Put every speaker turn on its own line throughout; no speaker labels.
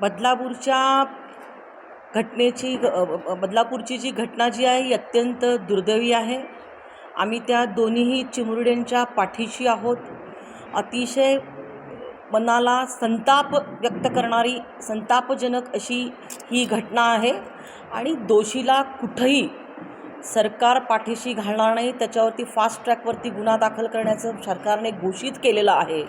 बदलापूरच्या घटनेची बदलापूरची जी घटना जी आहे ही अत्यंत दुर्दैवी आहे. आम्ही त्या दोन्हीही चिमुरड्यांच्या पाठीशी आहोत. अतिशय मनाला संताप व्यक्त करणारी संतापजनक अशी ही घटना आहे. आणि दोषीला कुठंही सरकार पाठीशी घालणार नाही त्याच्यावरती फास्ट ट्रॅकवरती गुन्हा दाखल करण्याचं सरकारने घोषित केलेलं आहे.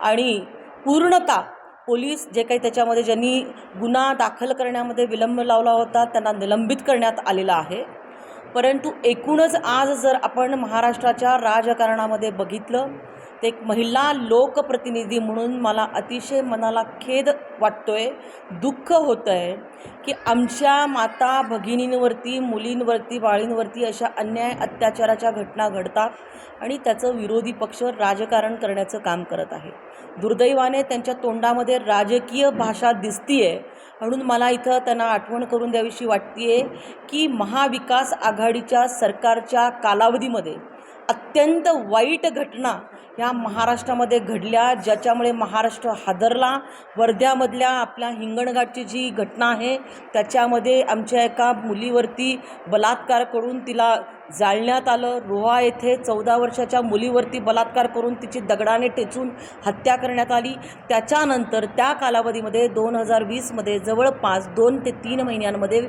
आणि पूर्णतः पोलीस जे काही त्याच्यामध्ये ज्यांनी गुन्हा दाखल करण्यामध्ये विलंब लावला होता त्यांना निलंबित करण्यात आलेला आहे. परंतु एकूणच आज जर आपण महाराष्ट्राच्या राजकारणामध्ये बघितलं ते एक महिला लोकप्रतिनिधी म्हणून मला अतिशय मनाला खेद वाटतो आहे दुःख होतं आहे की आमच्या माता भगिनींवरती मुलींवरती बाळींवरती अशा अन्याय अत्याचाराच्या घटना घडतात आणि त्याचं विरोधी पक्ष राजकारण करण्याचं काम करत आहे. दुर्दैवाने त्यांच्या तोंडामध्ये राजकीय भाषा दिसतीये. म्हणून मला इथं त्यांना आठवण करून द्यावीशी वाटते की महाविकास आघाडीच्या सरकारच्या कालावधीमध्ये अत्यंत वाईट घटना ह्या महाराष्ट्रामध्ये घडल्या ज्याच्यामुळे महाराष्ट्र हादरला. वर्ध्यामधल्या आपल्या हिंगणघाटची जी घटना आहे त्याच्यामध्ये आमच्या एका मुलीवरती बलात्कार करून तिला जाळण्यात आलं. रोहा येथे चौदा वर्षाच्या मुलीवरती बलात्कार करून तिची दगडाने टेचून हत्या करण्यात आली. त्याच्यानंतर त्या कालावधीमध्ये दोन हजार वीसमध्ये जवळपास दोन ते तीन महिन्यांमध्ये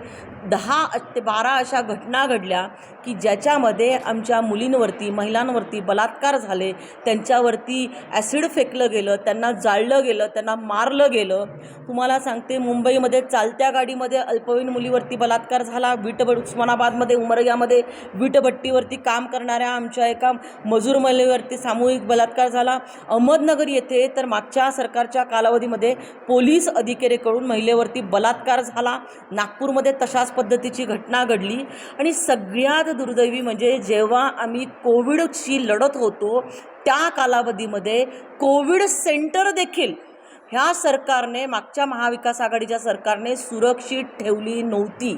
दहा ते बारा अशा घटना घडल्या की ज्याच्यामध्ये आमच्या मुलींवरती महिलांवरती बलात्कार झाले. त्यांच्यावरती ॲसिड फेकलं गेलं त्यांना जाळलं गेलं त्यांना मारलं गेलं. तुम्हाला सांगते मुंबईमध्ये चालत्या गाडीमध्ये अल्पवयीन मुलीवरती बलात्कार झाला. वीटभट उस्मानाबादमध्ये उमरग्यामध्ये वीटभट्टीवरती काम करणाऱ्या आमच्या एका मजूर महिलेवरती सामूहिक बलात्कार झाला. अहमदनगर येथे तर मागच्या सरकारच्या कालावधीमध्ये पोलीस अधिकारीकडून महिलेवरती बलात्कार झाला. नागपूरमध्ये तशाच पद्धतीची घटना घडली. आणि सगळ्यात दुर्दैवी म्हणजे जेव्हा आम्ही कोविडशी लढत होतो त्या कालावधीमध्ये कोविड सेंटर देखील ह्या सरकारने मागच्या महाविकास आघाडीच्या सरकारने सुरक्षित ठेवली नव्हती.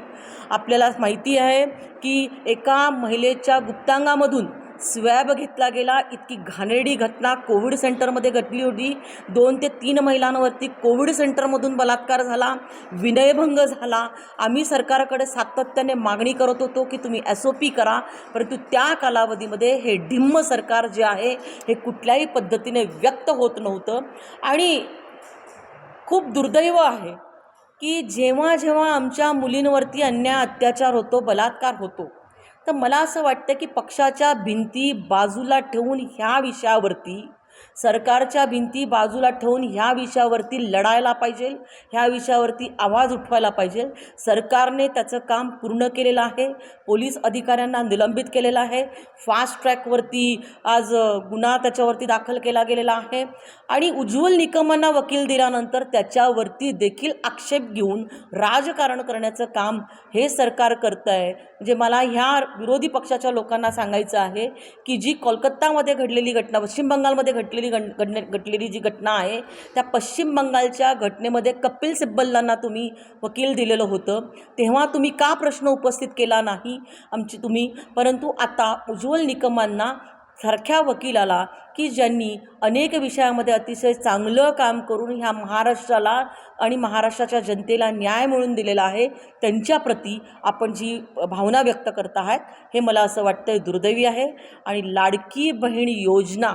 आपल्याला माहिती आहे की एका महिलेच्या गुप्तांगामधून स्वॅब घेतला गेला. इतकी घाणेरडी घटना कोविड सेंटरमध्ये घडली होती. दोन ते तीन महिलांवरती कोविड सेंटरमधून बलात्कार झाला विनयभंग झाला. आम्ही सरकारकडे सातत्याने मागणी करत होतो की तुम्ही एस ओ पी करा परंतु त्या कालावधीमध्ये हे ढिम्म सरकार जे आहे हे कुठल्याही पद्धतीने व्यक्त होत नव्हतं. आणि खूप दुर्दैव आहे की जेव्हा जेव्हा आमच्या मुलींवरती अन्याय अत्याचार होतो बलात्कार होतो तर मला असं वाटतं की पक्षाच्या भिंती बाजूला ठेवून ह्या विषयावरती सरकारच्या भिंती बाजूला ठेवून ह्या विषयावरती लढायला पाहिजे ह्या विषयावरती आवाज उठवायला पाहिजे. सरकारने त्याचं काम पूर्ण केलेलं आहे पोलीस अधिकाऱ्यांना निलंबित केलेलं आहे. फास्ट ट्रॅकवरती आज गुन्हा त्याच्यावरती दाखल केला गेलेला आहे. आणि उज्ज्वल निकमांना वकील दिल्यानंतर त्याच्यावरती देखील आक्षेप घेऊन राजकारण करण्याचं काम हे सरकार करतं आहे म्हणजे मला ह्या विरोधी पक्षाच्या लोकांना सांगायचं आहे की जी कोलकातामध्ये घडलेली घटना पश्चिम बंगालमध्ये घडलेली घड घडणे घडलेली जी घटना आहे त्या पश्चिम बंगालच्या घटनेमध्ये कपिल सिब्बलांना तुम्ही वकील दिलेलं होतं. तेव्हा तुम्ही का प्रश्न उपस्थित केला नाही? आमची तुम्ही परंतु आता उज्ज्वल निकमांना सारख्या वकिलाला की ज्यांनी अनेक विषयामध्ये अतिशय चांगलं काम करून ह्या महाराष्ट्राला आणि महाराष्ट्राच्या जनतेला न्याय मिळवून दिलेला आहे त्यांच्याप्रती आपण जी भावना व्यक्त करत आहात हे मला असं वाटतं दुर्दैवी आहे. आणि लाडकी बहीण योजना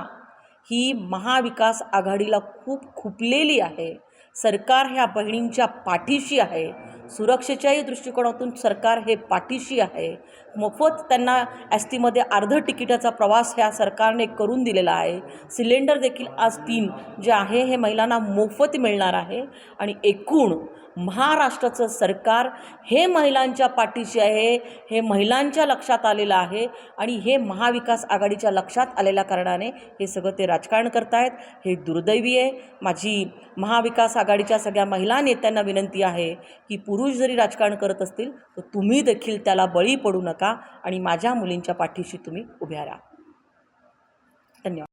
ही महाविकास आघाडीला खूप खुपलेली आहे. सरकार ह्या बहिणींच्या पाठीशी आहे. सुरक्षेच्याही दृष्टिकोनातून सरकार हे पाठीशी आहे. मोफत त्यांना एस टीमध्ये अर्ध तिकिटाचा प्रवास ह्या सरकारने करून दिलेला आहे. सिलेंडर देखील आज तीन जे आहे हे महिलांना मोफत मिळणार आहे. आणि एकूण महाराष्ट्राचं सरकार हे महिलांच्या पाठीशी आहे हे महिलांच्या लक्षात आलेलं आहे आणि हे महाविकास आघाडीच्या लक्षात आलेल्या कारणाने हे सगळं ते राजकारण करतायत. हे दुर्दैवी आहे. माझी महाविकास आघाडीच्या सगळ्या महिला नेत्यांना विनंती आहे की पुरुष जरी राजकारण करत असतील तर तुम्ही देखील त्याला बळी पडू नका आणि माझ्या मुलींच्या पाठीशी तुम्ही उभ्या राहा. धन्यवाद.